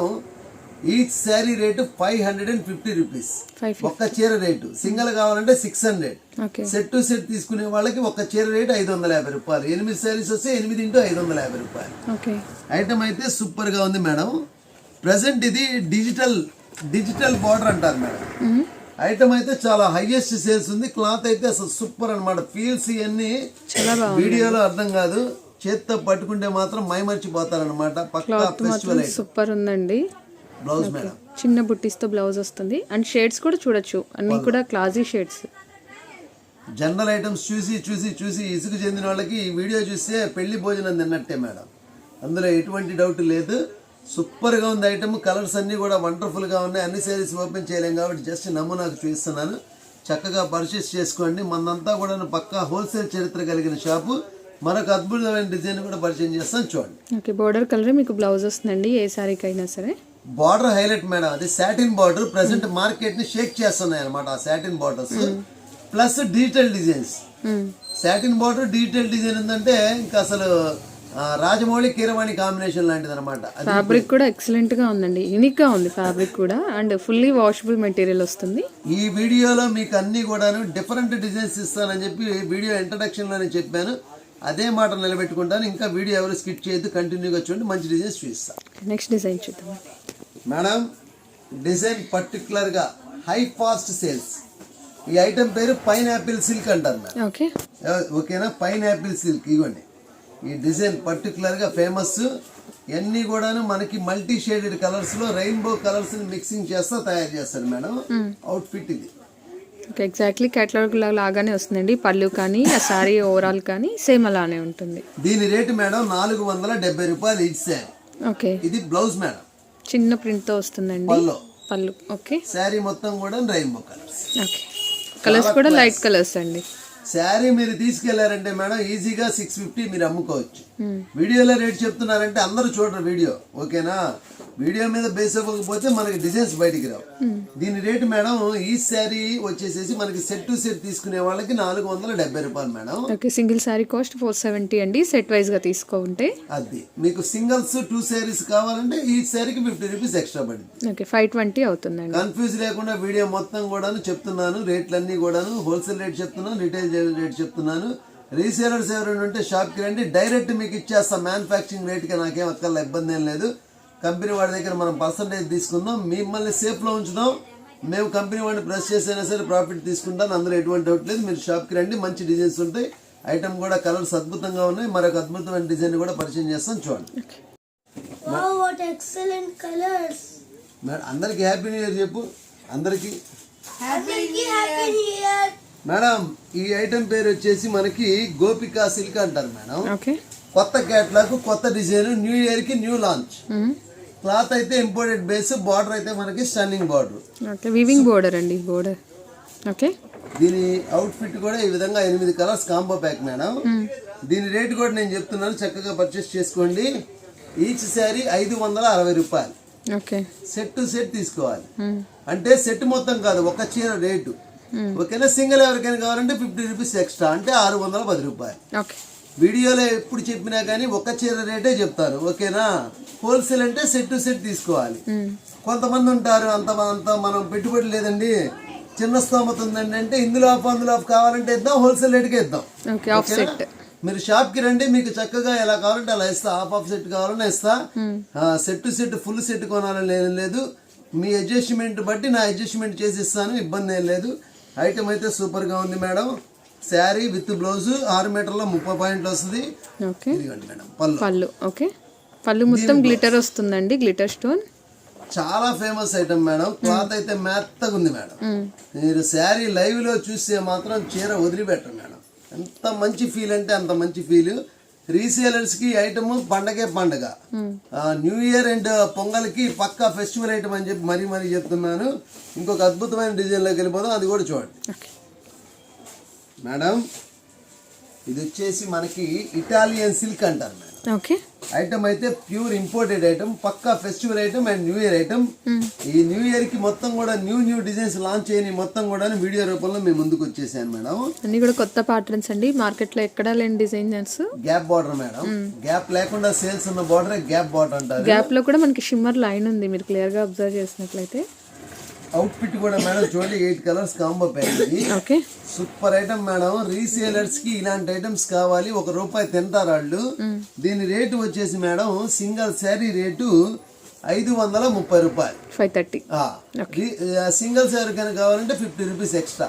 each sari rate five hundred and fifty rupees ఒక్క చీర రేటు సింగిల్ కావాలంటే six hundred set to set తీసుకునే వాళ్ళకి ఒక చీర రేటు ఐదు వందల యాభై రూపాయలు. ఎనిమిది శారీస్ వస్తే ఎనిమిది ఇంటూ ఐదు వందల యాభై రూపాయలు. ఐటమ్ అయితే సూపర్గా ఉంది మేడం ప్రజెంట్ ఇది డిజిటల్ డిజిటల్ బార్డర్ అంటారు మేడం ఐటమ్ అయితే చాలా హైయెస్ట్ సేల్స్ ఉంది. క్లాత్ అయితే అసలు సూపర్ అన్నమాట. ఫీల్స్ ఇవన్నీ వీడియోలో అర్థం కాదు. చేత్తో పట్టుకుంటే మాత్రం మైమర్చిపోతారనమాట పక్కా ఫెస్టివల్ సూపర్ ఉందండి. Blouse madam. చిన్న బుట్టీస్తో బ్లౌజ్ వస్తుంది. అండ్ షేడ్స్ కూడా చూడొచ్చు. అన్నీ కూడా క్లాసీ షేడ్స్ జనరల్ ఐటమ్స్ చూసి చూసి చూసి ఇసుగు చెందిన వాళ్ళకి ఈ వీడియో చూస్తే పెళ్ళి భోజనం తిన్నట్టే మేడం. అందులో ఎటువంటి డౌట్ లేదు. సూపర్గా ఉంది ఐటమ్. కలర్స్ అన్నీ కూడా వండర్ఫుల్గా ఉన్నాయి. అన్ని సారీస్ ఓపెన్ చేయలేం కాబట్టి జస్ట్ నమూనాకు చూపిస్తున్నాను. చక్కగా పర్చేస్ చేసుకోండి. మనంతా కూడా పక్కా హోల్సేల్ చరిత్ర కలిగిన షాపు మరొక అద్భుతమైన డిజైన్ కూడా పరిచయం చేస్తాను. చూడండి. ఓకే బోర్డర్ కలర్ మీకు బ్లౌజ్ వస్తుందండి ఏ శారీకి అయినా సరే? బార్డర్ హైలైట్ మేడం అది సాటిన్ బార్డర్ ప్రెసెంట్ మార్కెట్ని షేక్ చేస్తున్నాయి అనమాట ఆ satin borders plus digital designs. Satin border digital design ఉందంటే ఇంకా అసలు రాజమౌళి కీరవాణి కాంబినేషన్ లాంటిది అనమాట ఫ్యాబ్రిక్ కూడా ఎక్సలెంట్గా ఉందండి. యూనిక్గా ఉంది ఫ్యాబ్రిక్ కూడా. అండ్ ఫుల్లీ వాషబుల్ మెటీరియల్ వస్తుంది. ఈ వీడియోలో మీకు అన్ని కూడాను డిఫరెంట్ డిజైన్స్ ఇస్తానని చెప్పి వీడియో ఇంట్రడక్షన్లోనే చెప్పాను. అదే మాట నిలబెట్టుకుంటాను. ఇంకా వీడియో ఎవరు స్కిప్ చేయొద్దు. కంటిన్యూగా చూడండి. మంచి డిజైన్స్ చూపిస్తాను నెక్స్ట్ డిజైన్ చూద్దాం. మేడం డిజైన్ పర్టికులర్గా హై ఫాస్ట్ సేల్స్ ఈ ఐటమ్ పేరు పైన్ యాపిల్ సిల్క్ అంటారు ఓకే ఓకేనా? పైన్ యాపిల్ సిల్క్ ఇవ్వండి ఈ డిజైన్ పర్టికులర్గా ఫేమస్ ఇవన్నీ కూడాను మనకి మల్టీ షేడెడ్ కలర్స్లో రెయిన్బో కలర్స్ మిక్సింగ్ చేస్తా తయారు చేస్తారు మేడం. అవుట్ ఫిట్ ఇది. ఎగ్జాక్ట్లీ కేటలాగ్ లాగానే వస్తుందండి. పళ్ళు కానీ ఆ శారీ ఓవరాల్ కానీ సేమ్ అలానే ఉంటుంది. దీని రేటు మేడం నాలుగు వందల డెబ్బై రూపాయలు ఈచ్ శారీ ఓకే ఇది బ్లౌజ్ మేడం. చిన్న ప్రింట్తో వస్తుందండి. పల్లో పళ్ళు. ఓకే శారీ మొత్తం కూడా రెయిన్బో కలర్స్ ఓకే కలర్స్ కూడా లైట్ కలర్స్ అండి. శారీ మీరు తీసుకెళ్ళారంటే మేడం ఈజీగా సిక్స్ ఫిఫ్టీ మీరు అమ్ముకోవచ్చు. వీడియోలో రేట్ చెప్తున్నారంటే అందరూ చూడరు వీడియో ఓకేనా? వీడియో మీద బేస్ అవ్వకపోతే మనకి డిజైన్స్ బయటికి రావు. దీని రేటు మేడం ఈ శారీ వచ్చేసేసి మనకి సెట్ టు సెట్ తీసుకునే వాళ్ళకి నాలుగు వందల డెబ్బై రూపాయలు madam. Okay single sari cost four seventy అండి. సెట్ వైజ్గా తీసుకుంటే అది. మీకు సింగిల్స్ టూ శారీస్ కావాలంటే ఈ శారీకి ఫిఫ్టీ రూపీస్ ఎక్స్ట్రా పడింది ఓకే ఫైవ్ ట్వంటీ అవుతుందండి. కన్ఫ్యూజ్ లేకుండా వీడియో మొత్తం కూడాను చెప్తున్నాను రేట్లన్నీ కూడాను హోల్సేల్ రేట్ చెప్తున్నాను రిటైల్ రేట్ చెప్తున్నాను. రీసేలర్స్ ఎవరైనా ఉంటే షాప్కి రండి. డైరెక్ట్ మీకు ఇచ్చేస్తాం మ్యానుఫ్యాక్చరింగ్ రేట్కి నాకేం అక్కర్ల ఇబ్బంది ఏం లేదు. కంపెనీ వాడి దగ్గర మనం పర్సంటేజ్ తీసుకుందాం. మిమ్మల్ని సేఫ్లో ఉంచుదాం. మేము కంపెనీ వాడిని ప్రెస్ చేసైనా సరే ప్రాఫిట్ తీసుకుంటాం అందులో ఎటువంటి డౌట్ లేదు. మీరు షాప్కి రండి. మంచి డిజైన్స్ ఉంటాయి. ఐటమ్ కూడా కలర్స్ అద్భుతంగా ఉన్నాయి. మరొక అద్భుతమైన డిజైన్ కూడా పరిచయం చేస్తాం చూడండి. అందరికీ హ్యాపీ న్యూ ఇయర్ చెప్పు. అందరికీ Happy New Year! మేడం ఈ ఐటమ్ పేరు వచ్చేసి మనకి గోపికా సిల్క్ అంటారు మేడం. ఓకే. కొత్త క్యాట్లాగ్ కొత్త డిజైన్ న్యూ ఇయర్కి న్యూ లాంచ్. క్లాత్ అయితే ఇంపోర్టెడ్ బేస్ బార్డర్ అయితే మనకి స్టన్నింగ్ బార్డర్. వివింగ్ బోర్డర్ అండి బోర్డర్. ఓకే. దీని అవుట్ ఫిట్ కూడా ఈ విధంగా ఎనిమిది కలర్స్ కాంబో ప్యాక్ మేడం. దీని రేట్ కూడా నేను చెప్తున్నాను చక్కగా పర్చేస్ చేసుకోండి. ఈచ్ శారీ ఐదు వందల అరవై రూపాయలు. ఓకే. సెట్ టు సెట్ తీసుకోవాలి. అంటే సెట్ మొత్తం కాదు ఒక చీర రేటు. ఓకేనా? సింగిల్ ఎవరికైనా కావాలంటే ఫిఫ్టీ రూపీస్ ఎక్స్ట్రా అంటే ఆరు వందల పది రూపాయలు. వీడియోలో ఎప్పుడు చెప్పినా కానీ ఒక చీర రేటే చెప్తాను ఓకేనా? హోల్సేల్ అంటే సెట్ టు సెట్ తీసుకోవాలి. కొంతమంది ఉంటారు అంత అంత మనం పెట్టుబడి లేదండి చిన్న స్తోమత ఉందండి అంటే ఇందులో ఆఫ్ అందులో ఆఫ్ కావాలంటే ఇద్దాం హోల్సేల్ రేట్కి ఇద్దాం. ఆఫ్ మీరు షాప్కి రండి మీకు చక్కగా ఎలా కావాలంటే అలా ఇస్తా హాఫ్ ఆఫ్ సెట్ కావాలన్నా ఇస్తా. Set to set full set కొనాలని లేదు లేదు. మీ అడ్జస్ట్మెంట్ బట్టి నా అడ్జస్ట్మెంట్ చేసి ఇస్తాను ఇబ్బంది ఏం లేదు. ఐటమ్ అయితే సూపర్గా ఉంది మేడం శారీ విత్ బ్లౌజ్ ఆరు మీటర్ల ముప్పై పాయింట్లు వస్తుంది. మేడం పళ్ళు. పళ్ళు ఓకే పళ్ళు మొత్తం గ్లిటర్ వస్తుందండి గ్లిటర్ స్టోన్ చాలా ఫేమస్ ఐటమ్ మేడం క్లాత్ అయితే మెత్తగా ఉంది మేడం మీరు శారీ లైవ్లో చూస్తే మాత్రం చీర వదిలిపెట్టరు మేడం ఎంత మంచి ఫీల్ అంటే అంత మంచి ఫీల్ రీసేలర్స్కి ఐటమ్ పండగే పండగ. న్యూ ఇయర్ అండ్ పొంగల్కి పక్కా ఫెస్టివల్ ఐటమ్ అని చెప్పి మరీ మరీ చెప్తున్నాను. ఇంకొక అద్భుతమైన డిజైన్లోకి వెళ్ళిపోదాం. అది కూడా చూడండి. మేడం ఇది వచ్చేసి మనకి ఇటాలియన్ సిల్క్ అంటారు మేడం. ఓకే. ఐటమ్ అయితే pure imported item Pakka festival item and new year item ఈ న్యూ ఇయర్కి మొత్తం కూడా న్యూ న్యూ డిజైన్స్ లాంచ్ చేయని మొత్తం కూడా వీడియో రూపంలో మేము ముందుకు వచ్చేసాను మేడం. అన్ని కూడా కొత్త ప్యాటర్న్స్ అండి. మార్కెట్లో ఎక్కడా లేని designers gap border madam. Gap లేకుండా సేల్స్ ఉన్న బార్డర్ గ్యాప్ బార్డర్ అంటారు. గ్యాప్లో కూడా మనకి షిమ్మర్ లైన్ ఉంది. మీరు క్లియర్గా అబ్జర్వ్ చేసినట్లయితే. అవుట్ ఫిట్ కూడా మేడం చూడండి eight colours combo pack okay super item madam. రీసేలర్స్కి ఇలాంటి ఐటమ్స్ కావాలి. ఒక రూపాయి తింటారు వాళ్ళు. దీని రేటు వచ్చేసి మేడం సింగిల్ శారీ రేటు ఐదు వందల ముప్పై రూపాయలు. ఫైవ్ థర్టీ సింగిల్స్ ఎవరికైనా కావాలంటే fifty rupees extra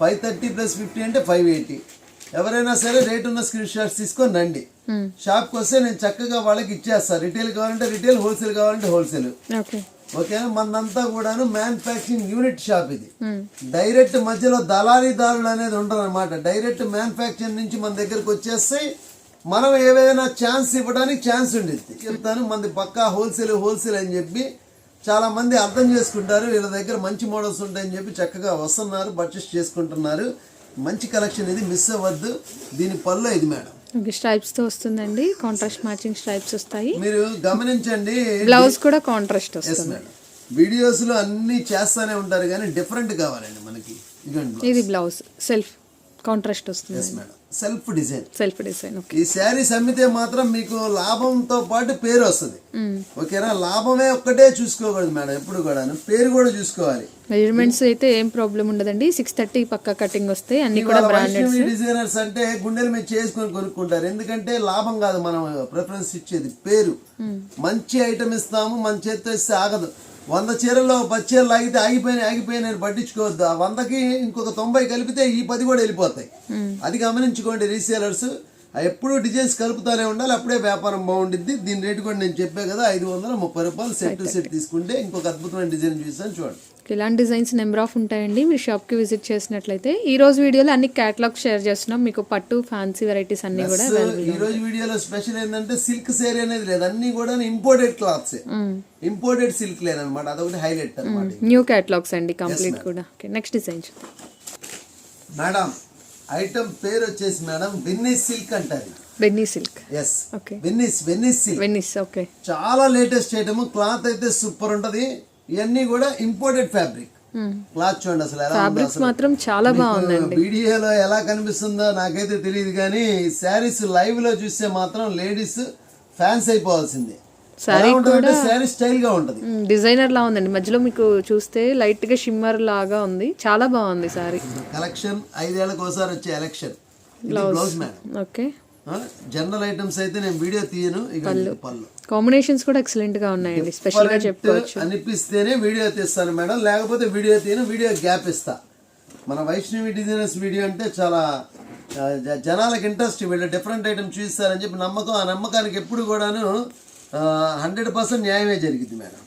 five thirty plus fifty అంటే ఫైవ్ ఎయిటీ ఎవరైనా సరే రేట్ ఉన్న స్క్రీన్ షాట్స్ తీసుకొని రండి. షాప్కి వస్తే నేను చక్కగా వాళ్ళకి ఇచ్చేస్తాను రిటైల్ కావాలంటే రిటైల్ హోల్సేల్ కావాలంటే హోల్సేల్ ఓకేనా మనంతా కూడాను మ్యానుఫ్యాక్చరింగ్ యూనిట్ షాప్ ఇది. డైరెక్ట్ మధ్యలో దళారీదారులు అనేది ఉండరు అనమాట డైరెక్ట్ మ్యానుఫ్యాక్చరింగ్ నుంచి మన దగ్గరకు వచ్చేస్తాయి మనం ఏదైనా ఛాన్స్ ఇవ్వడానికి ఛాన్స్ ఉండిద్ది చెప్తాను మనది పక్కా హోల్సేల్ హోల్సేల్ అని చెప్పి చాలా మంది అర్థం చేసుకుంటారు. వీళ్ళ దగ్గర మంచి మోడల్స్ ఉంటాయని చెప్పి చక్కగా వస్తున్నారు పర్చేస్ చేసుకుంటున్నారు. మంచి కలెక్షన్ ఇది మిస్ అవ్వద్దు. దీని పళ్ళు ఇది మేడం. ఓకే స్ట్రైప్స్తో వస్తుందండి. కాంట్రాస్ట్ మ్యాచింగ్ స్ట్రైప్స్ వస్తాయి. మీరు గమనించండి. బ్లౌజ్ కూడా కాంట్రాస్ట్ వస్తుంది. మేడం వీడియోస్లో అన్ని చేస్తానే ఉంటారు కానీ డిఫరెంట్ కావాలండి మనకి. ఇది బ్లౌజ్ సెల్ఫ్ కాంట్రాస్ట్ వస్తుంది madam self design. Self design ఈ శారీస్ అమ్మితే మాత్రం మీకు లాభంతో పాటు పేరు వస్తుంది. ఓకేనా? లాభమే ఒక్కటే చూసుకోకూడదు మేడం ఎప్పుడు కూడా పేరు కూడా చూసుకోవాలి. మెజర్మెంట్స్ అయితే ఏం ప్రాబ్లం ఉండదండి. సిక్స్ థర్టీ పక్క కటింగ్ వస్తాయి అన్ని కూడా బ్రాండెడ్ డిజైనర్స్ అంటే గుండెల మీద చేసుకొని కొనుక్కుంటారు. ఎందుకంటే లాభం కాదు మనం ప్రిఫరెన్స్ ఇచ్చేది పేరు. మంచి ఐటమ్ ఇస్తాము మన చేతితో ఇస్తే ఆగదు. వంద చీరల్లో పది చీరలు ఆగితే ఆగిపోయినాయి ఆగిపోయినాయి పట్టించుకోవద్దు. ఆ వందకి ఇంకొక తొంభై కలిపితే ఈ పది కూడా వెళ్ళిపోతాయి. అది గమనించుకోండి రీసేలర్స్. ఎప్పుడు డిజైన్స్ కలుపుతానే ఉండాలి అప్పుడే వ్యాపారం బాగుండిద్ది. దీని రేటు కూడా నేను చెప్పే కదా ఐదు వందల ముప్పై రూపాయలు సెట్ టు సెట్ తీసుకుంటే ఇంకొక అద్భుతమైన డిజైన్ చూసాను చూడండి. ఇలాంటి డిజైన్స్ నెంబర్ ఆఫ్ ఉంటాయండి మీరు షాప్కి విజిట్ చేసినట్లయితే. ఈ రోజు వీడియోలో అన్ని క్యాటలాగ్ షేర్ చేస్తున్నాం మీకు పట్టు ఫ్యాన్సీ వెరైటీస్ అన్ని కూడా ఈ రోజు వీడియోలో స్పెషల్ ఏంటంటే సిల్క్ సేరీ అనేది లేదు అన్ని కూడా ఇంపోర్టెడ్ క్లాత్స్ ఇంపోర్టెడ్ సిల్క్ లేదనమాట అదొకటి హైలైట్ అనమాట న్యూ క్యాటలాగ్స్ అండి కంప్లీట్ కూడా. ఓకే నెక్స్ట్ డిజైన్ చూద్దాం. మేడం ఐటమ్ పేరు వచ్చేసి మేడం వెన్నీస్ సిల్క్ అంటారు Benny silk yes okay Venice Venice silk Venice okay చాలా లేటెస్ట్ ఐటమ్ క్లాత్ అయితే సూపర్ ఉంటది. ఇవన్నీ కూడా ఇంపోర్టెడ్ ఫ్యాబ్రిక్ క్లాత్ చూడండి అసలు ఎలా మాత్రం చాలా బాగుందండి. వీడియోలో ఎలా కనిపిస్తుందో నాకైతే తెలియదు కానీ శారీస్ లైవ్లో చూస్తే మాత్రం లేడీస్ ఫ్యాన్స్ అయిపోవాల్సిందే. ఎలా ఉంటుందంటే శారీ స్టైల్గా ఉంటది. డిజైనర్ లా ఉందండి. మధ్యలో మీకు చూస్తే లైట్గా షిమ్మర్ లాగా ఉంది. చాలా బాగుంది సారీ కలెక్షన్ ఐదేళ్ళకు ఒకసారి వచ్చే election blouse okay general items అయితే నేను వీడియో తీయను. ఇక పళ్ళు. కాంబినేషన్స్ కూడా ఎక్సలెంట్గా ఉన్నాయండి స్పెషల్గా చెప్పుకోవచ్చు. అనిపిస్తేనే వీడియో తీస్తాను మేడం. లేకపోతే వీడియో తీయను వీడియో గ్యాప్ ఇస్తా. మన వైష్ణవి డిజైనర్స్ వీడియో అంటే చాలా జనాలకు ఇంట్రెస్ట్ వీళ్ళు డిఫరెంట్ ఐటమ్ చూస్తారని చెప్పి నమ్మకం ఆ నమ్మకానికి ఎప్పుడు కూడాను హండ్రెడ్ పర్సెంట్ న్యాయమే జరిగింది మేడం.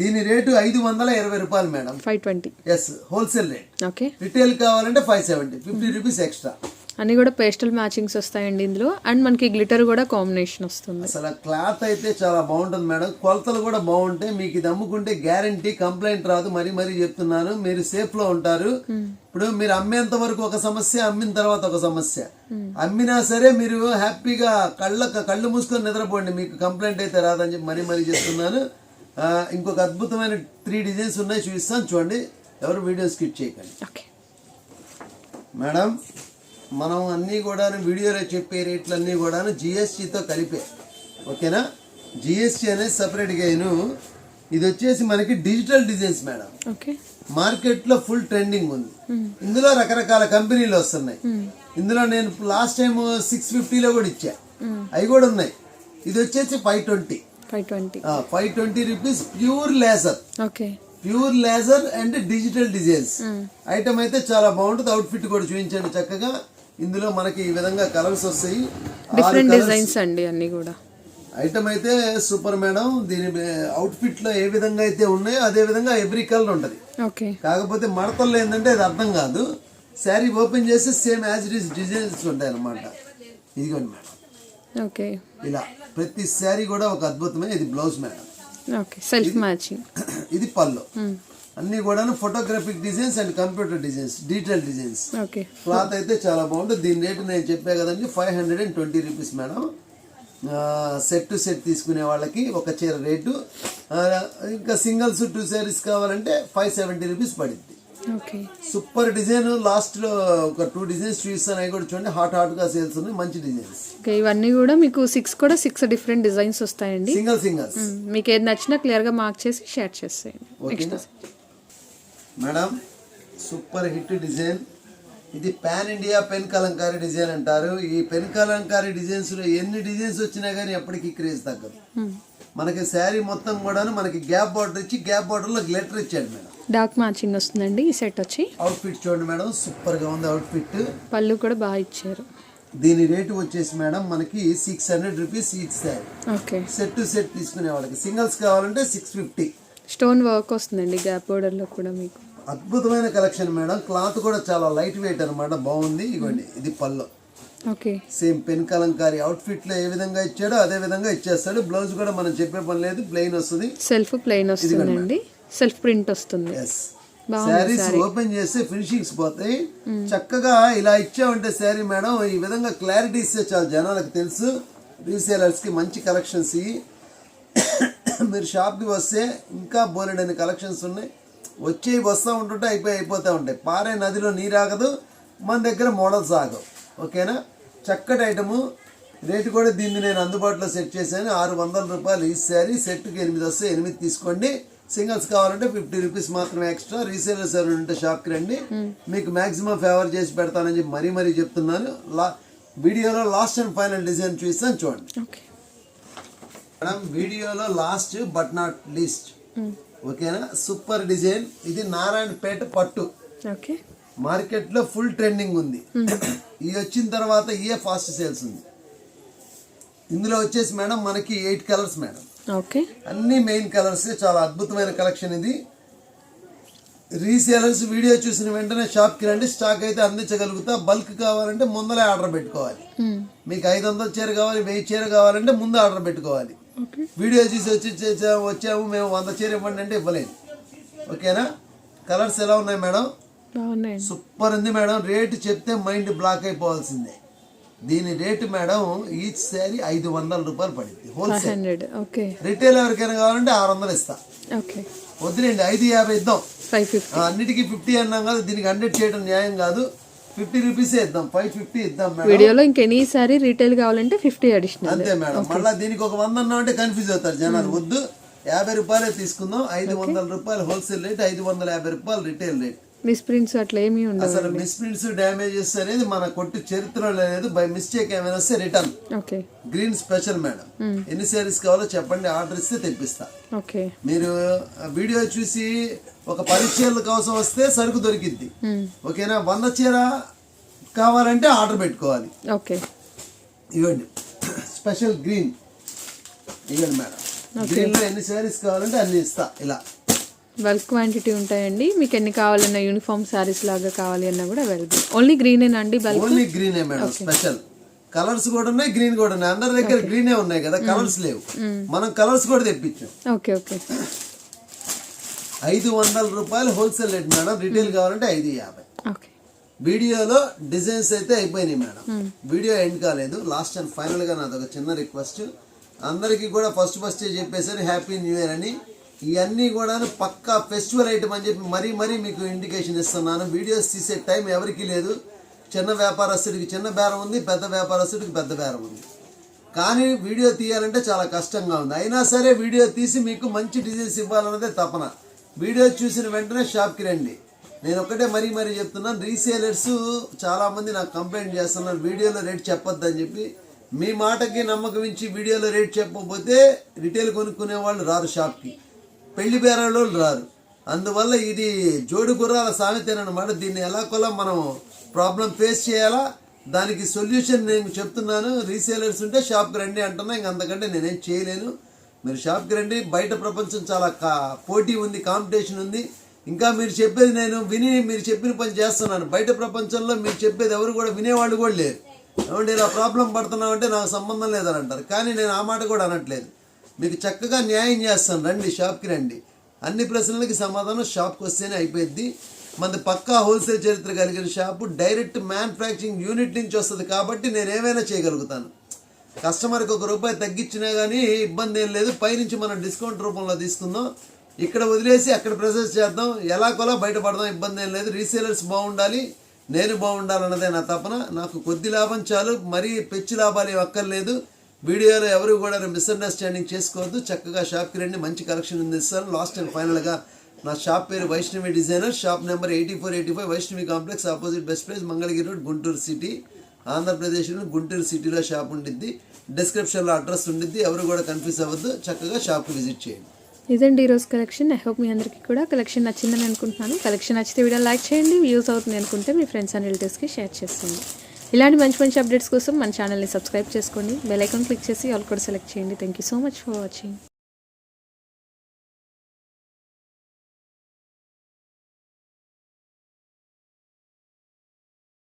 దీని రేటు ఐదు వందల ఇరవై రూపాయలు madam. Five twenty yes wholesale rate okay retail కావాలంటే five seventy fifty rupees extra అన్ని కూడా పేస్టల్ మ్యాచింగ్స్ వస్తాయండి ఇందులో. అండ్ మనకి గ్లిటర్ కూడా కాంబినేషన్ వస్తుంది. అసలు క్లాత్ అయితే చాలా బాగుంటుంది మేడం. కొలతలు కూడా బాగుంటాయి. మీకు ఇది అమ్ముకుంటే గ్యారంటీ కంప్లైంట్ రాదు. మరీ మరీ చెప్తున్నాను. మీరు సేఫ్లో ఉంటారు. ఇప్పుడు మీరు అమ్మేంత వరకు ఒక సమస్య అమ్మిన తర్వాత ఒక సమస్య. అమ్మినా సరే మీరు హ్యాపీగా కళ్ళ కళ్ళు మూసుకొని నిద్రపోండి. మీకు కంప్లైంట్ అయితే రాదని చెప్పి మరీ మరీ చెప్తున్నాను. ఇంకొక అద్భుతమైన త్రీ డిజైన్స్ ఉన్నాయి. చూపిస్తాను. చూడండి. ఎవరు వీడియో స్కిప్ చేయకండి. ఓకే. మేడం మనం అన్నీ కూడా వీడియోలో చెప్పే రేట్లన్నీ కూడా జిఎస్టీతో కలిపే. ఓకేనా? జిఎస్టీ అనేది సపరేట్గా అయిను ఇది వచ్చేసి మనకి డిజిటల్ డిజైన్స్ మేడం ఓకే. మార్కెట్లో ఫుల్ ట్రెండింగ్ ఉంది. ఇందులో రకరకాల కంపెనీలు వస్తున్నాయి. ఇందులో నేను లాస్ట్ టైం సిక్స్ ఫిఫ్టీలో కూడా ఇచ్చా. అవి కూడా ఉన్నాయి. ఇది వచ్చేసి five twenty five twenty five twenty rupees pure laser okay. Pure laser and digital designs item అయితే చాలా బాగుంటుంది. అవుట్ ఫిట్ కూడా చూపించండి చక్కగా. ఇందులో మనకి ఈ విధంగా కలర్స్ వస్తాయి. డిఫరెంట్ డిజైన్స్ అండి అన్ని కూడా. ఐటమ్ అయితే సూపర్ మేడం. దీని అవుట్ ఫిట్లో ఏ విధంగా అయితే ఉన్నాయో అదే విధంగా ఎవ్రీ కలర్ ఉంటది. కాకపోతే మడతల్లో ఏంటంటే అది అర్థం కాదు. శారీ ఓపెన్ చేసి same as it is designs ఉంటాయి అన్నమాట ఇదిగోండి మేడం. ఓకే. ఇలా ప్రతి శారీ కూడా ఒక అద్భుతమైన ఇది blouse madam. Okay. Self matching ఇది పళ్ళు. అన్ని కూడా photographic designs and computer designs detail designs okay. Cloth అయితే చాలా బాగుంటుంది. దీని రేటు నేను చెప్పా కదండి five hundred and twenty rupees madam set to set తీసుకునే వాళ్ళకి ఒక చీర రేటు ఇంకా సింగిల్స్ టూ శారీస్ కావాలంటే ఫైవ్ సెవెంటీ రూపీస్ పడుద్ది. ఓకే. సూపర్ డిజైన్ లాస్ట్లో ఒక టూ డిజైన్స్ చూపిస్తాను అవి కూడా చూడండి హాట్ హాట్గా సేల్స్ ఉన్నాయి మంచి డిజైన్స్ ఇవన్నీ కూడా మీకు సిక్స్ కూడా సిక్స్ డిఫరెంట్ డిజైన్స్ వస్తాయండి. సింగిల్ సింగిల్స్ మ్మ్. మీకు ఏది నచ్చినా క్లియర్గా మార్క్ చేసి షేర్ చేసేయండి. Madam super hit design. ఇది pan India pen Kalamkari design అంటారు. ఈ పెన్ కలంకారీ డిజైన్స్లో ఎన్ని డిజైన్స్ వచ్చినా కానీ ఎప్పటికీ క్రేజ్ తగ్గదు. మనకి శారీ మొత్తం కూడాను మనకి గ్యాప్ బార్డర్ ఇచ్చి గ్యాప్ బార్డర్లో గ్లిటర్ ఇచ్చాడు మేడం. డార్క్ మ్యాచింగ్ వస్తుందండి ఈ సెట్ వచ్చి. అవుట్ ఫిట్ చూడండి మేడం సూపర్గా ఉంది అవుట్ ఫిట్ పళ్ళు కూడా బాగా ఇచ్చారు. దీని రేటు వచ్చేసి మేడం మనకి six hundred rupees each sari. Okay. Set to set తీసుకునే వాళ్ళకి. సింగిల్స్ కావాలంటే సిక్స్ ఫిఫ్టీ స్టోన్ వర్క్ వస్తుందండి గ్యాప్ బోర్డర్లో కూడా మీకు. అద్భుతమైన కలెక్షన్ మేడం. క్లాత్ కూడా చాలా లైట్ వెయిట్ అన్నమాట. బాగుంది. ఇవ్వండి ఇది పళ్ళు. ఓకే. సేమ్ పెన్ కలంకారీ అవుట్ఫిట్లో ఏ విధంగా ఇచ్చాడో అదే విధంగా ఇచ్చేస్తాడు. బ్లౌజ్ కూడా మనం చెప్పే పని లేదు. ప్లెయిన్ వస్తుంది. సెల్ఫ్ ప్లెయిన్ వస్తుందండి. సెల్ఫ్ ప్రింట్ వస్తుంది. శారీస్ ఓపెన్ చేస్తే ఫినిషింగ్స్ పోతాయి. చక్కగా ఇలా ఇచ్చామంటే శారీ మేడం ఈ విధంగా క్లారిటీ ఇస్తే చాలు జనాలకు తెలుసు. రీసేలర్స్కి మంచి కలెక్షన్స్ ఇవి. మీరు షాప్కి వస్తే ఇంకా బోలెడని కలెక్షన్స్ ఉన్నాయి. వచ్చి వస్తూ ఉంటుంటే అయిపోయి అయిపోతూ ఉంటాయి. పారే నదిలో నీరాగదు మన దగ్గర మోడల్స్ ఆగవు. ఓకేనా? చక్కటి ఐటము. రేటు కూడా దీన్ని నేను అందుబాటులో సెట్ చేశాను. ఆరు వందల రూపాయలు ఈ శారీ. సెట్కి ఎనిమిది వస్తే ఎనిమిది తీసుకోండి. సింగిల్స్ కావాలంటే ఫిఫ్టీ రూపీస్ మాత్రమే ఎక్స్ట్రా. రీసేలర్స్ ఎవరైనా ఉంటే షాప్కి రండి. మీకు మాక్సిమం ఫేవర్ చేసి పెడతానని చెప్పి మరీ మరీ చెప్తున్నాను. లా వీడియోలో లాస్ట్ అండ్ ఫైనల్ డిజైన్ చూస్తాను చూడండి. మేడం వీడియోలో లాస్ట్ బట్ నాట్ లీస్ట్. ఓకేనా? Super design. ఇది నారాయణపేట పట్టు. ఓకే. మార్కెట్లో ఫుల్ ట్రెండింగ్ ఉంది. ఇది వచ్చిన తర్వాత ఇయే ఫాస్ట్ సేల్స్ ఉంది. ఇందులో వచ్చేసి మేడం మనకి ఎయిట్ కలర్స్ మేడం. ఓకే. అన్ని మెయిన్ కలర్స్ చాలా అద్భుతమైన కలెక్షన్ ఇది. రీసేలర్స్ వీడియో చూసిన వెంటనే షాప్కి రండి స్టాక్ అయితే అందించగలుగుతా. బల్క్ కావాలంటే ముందలే ఆర్డర్ పెట్టుకోవాలి. మీకు ఐదు వందల చీర కావాలి వెయ్యి చీర కావాలంటే ముందు ఆర్డర్ పెట్టుకోవాలి. వీడియో చూసి వచ్చి వచ్చాము మేము వంద చీర ఇవ్వండి అంటే ఇవ్వలేదు. ఓకేనా? కలర్స్ ఎలా ఉన్నాయి మేడం? సూపర్ ఉంది మేడం. రేటు చెప్తే మైండ్ బ్లాక్ అయిపోవాల్సిందే. దీని రేటు మేడం ఈచ్ శారీ ఐదు వందల రూపాయలు పడింది హోల్సేల్ రిటైల్ ఎవరికైనా కావాలంటే ఆరు వందలు ఇస్తా. ఓకే. వదిలేండి ఐదు యాభై ఇద్దాం. అన్నిటికీ ఫిఫ్టీ అన్నాం కాదు దీనికి హండ్రెడ్ చేయడం న్యాయం కాదు. ఫిఫ్టీ రూపీసే ఇద్దాం ఫైవ్ ఫిఫ్టీ ఇద్దాం మేడం. వీడియోలో ఇంకెనీ సారీ రీటైల్ కావాలంటే ఫిఫ్టీ అడిషనల్ అంతే మేడం. మళ్ళీ దీనికి ఒక వంద అన్నా అంటే కన్ఫ్యూజ్ అవుతారు జనాలు. వద్దు. యాభై రూపాయలే తీసుకుందాం. ఐదు వందల రూపాయలు హోల్సేల్ రేట్ ఐదు వందల యాభై రూపాయలు రిటైల్ రేట్ మిస్ ప్రింట్స్ అట్లా ఏమీ ఉండవు అసలు మిస్ప్రింట్స్ డ్యామేజెస్ అనేది మన కొట్టు చరిత్రలో లేదు. బై మిస్టేక్ ఏమైనా వస్తే return. Okay. Green special madam. ఎన్ని శారీస్ కావాలో చెప్పండి ఆర్డర్ ఇస్తే తెప్పిస్తా. ఓకే. మీరు వీడియో చూసి ఒక పది చీరల కోసం వస్తే సరుకు దొరికిద్ది. ఓకేనా? వంద చీర కావాలంటే ఆర్డర్ పెట్టుకోవాలి. ఓకే. ఇవ్వండి. Special green. ఇవ్వండి మేడం. గ్రీన్లో ఎన్ని శారీస్ కావాలంటే అన్ని ఇస్తా. ఇలా. బల్క్ క్వాంటిటీ ఉంటాయండి. మీకు ఎన్ని కావాలన్నా యూనిఫామ్ శారీస్ లాగా కావాలి అన్నా కూడా అవైలబుల్ ఓన్లీ గ్రీనేనండి బల్క్? ఓన్లీ గ్రీనే మేడం స్పెషల్ కలర్స్ కూడా ఉన్నాయి గ్రీన్ కూడా ఉన్నాయి. అందరి దగ్గర గ్రీనే ఉన్నాయి కదా కలర్స్ లేవు. మనం కలర్స్ కూడా తెప్పించాం. ఓకే ఓకే ఐదు వందల రూపాయలు హోల్సేల్ రేట్ మేడం. రిటైల్ కావాలంటే ఐదు యాభై. ఓకే వీడియోలో డిజైన్స్ అయితే అయిపోయినాయి మేడం. వీడియో ఎండ్ కాలేదు. లాస్ట్ అండ్ ఫైనల్గా నాది ఒక చిన్న రిక్వెస్ట్ అందరికీ కూడా ఫస్ట్ ఫస్ట్ చెప్పేసరి హ్యాపీ న్యూ ఇయర్ అని. ఇవన్నీ కూడా పక్కా ఫెస్టివల్ ఐటమ్ అని చెప్పి మరీ మరీ మీకు ఇండికేషన్ ఇస్తున్నాను. వీడియోస్ తీసే టైం ఎవరికీ లేదు. చిన్న వ్యాపారస్తుడికి చిన్న బేరం ఉంది పెద్ద వ్యాపారస్తుడికి పెద్ద బేరం ఉంది. కానీ వీడియో తీయాలంటే చాలా కష్టంగా ఉంది. అయినా సరే వీడియో తీసి మీకు మంచి డిజైన్స్ ఇవ్వాలన్నదే తపన. వీడియో చూసిన వెంటనే షాప్కి రండి. నేను ఒకటే మరీ మరీ చెప్తున్నాను రీసేలర్స్ చాలామంది నాకు కంప్లైంట్ చేస్తున్నారు వీడియోలో రేట్ చెప్పొద్దు అని చెప్పి. మీ మాటకి నమ్మకం ఇచ్చి వీడియోలో రేట్ చెప్పకపోతే రిటైల్ కొనుక్కునే వాళ్ళు రారు షాప్కి పెళ్ళి బేరాళ్ళు రారు. అందువల్ల ఇది జోడు గుర్రాల సామెతేనమాట దీన్ని ఎలా కొలా మనం ప్రాబ్లం ఫేస్ చేయాలా? దానికి సొల్యూషన్ నేను చెప్తున్నాను. రీసేలర్స్ ఉంటే షాప్కి రండి అంటున్నా. ఇంక అంతకంటే నేనేం చేయలేను. మీరు షాప్కి రండి బయట ప్రపంచం చాలా కా పోటీ ఉంది కాంపిటీషన్ ఉంది. ఇంకా మీరు చెప్పేది నేను విని మీరు చెప్పిన పని చేస్తున్నాను. బయట ప్రపంచంలో మీరు చెప్పేది ఎవరు కూడా వినేవాళ్ళు కూడా లేరు. ఏమంటే ఇలా ప్రాబ్లం పడుతున్నామంటే నాకు సంబంధం లేదని అంటారు కానీ నేను ఆ మాట కూడా అనట్లేదు. మీకు చక్కగా న్యాయం చేస్తాను. రండి షాప్కి రండి. అన్ని ప్రశ్నలకి సమాధానం షాప్కి వస్తేనే అయిపోయింది మనది పక్కా హోల్సేల్ చరిత్ర కలిగిన షాపు డైరెక్ట్ మ్యానుఫ్యాక్చరింగ్ యూనిట్ నుంచి వస్తుంది కాబట్టి నేను ఏమైనా చేయగలుగుతాను. కస్టమర్కి ఒక రూపాయి తగ్గించినా కానీ ఇబ్బంది ఏం లేదు. పైనుంచి మనం డిస్కౌంట్ రూపంలో తీసుకుందాం. ఇక్కడ వదిలేసి అక్కడ ప్రొసెస్ చేద్దాం. ఎలా కొలా బయటపడదాం ఇబ్బంది ఏం లేదు. రీసేలర్స్ బాగుండాలి. నేను బాగుండాలన్నదే నా తపన. నాకు కొద్ది లాభం చాలు. మరీ పెచ్చు లాభాలు ఏం అక్కర్లేదు. వీడియోలో ఎవరు కూడా మిస్అండర్స్టాండింగ్ చేసుకోవద్దు. చక్కగా షాప్కి రండి. మంచి కలెక్షన్ అందిస్తాను లాస్ట్ అండ్ ఫైనల్గా నా షాప్ పేరు Vaishnavi designer shop number eighty four eighty five Vaishnavi complex opposite best place Mangalagiri road Guntur city ఆంధ్రప్రదేశ్లో గుంటూరు సిటీలో షాప్ ఉండిద్ది. డిస్క్రిప్షన్లో అడ్రస్ ఉండిద్ది. ఎవరు కూడా కన్ఫ్యూజ్ అవ్వద్దు. చక్కగా షాప్కి విజిట్ చేయండి. ఇదండి ఈరోజు కలెక్షన్ ఐ హోప్ మీ అందరికీ కూడా కలెక్షన్ నచ్చిందని అనుకుంటున్నాను. కలెక్షన్ నచ్చితే వీడియో లైక్ చేయండి. వ్యూస్ అవుతుంది అనుకుంటే మీ ఫ్రెండ్స్ అండ్ రిలేటివ్స్కి షేర్ చేస్తుంది. ఇలాంటి మంచి మంచి అప్డేట్స్ కోసం మన ఛానల్ని సబ్స్క్రైబ్ చేసుకోండి బెల్ ఐకాన్ క్లిక్ చేసి ఆల్ కూడా సెలెక్ట్ చేయండి. Thank you so much for watching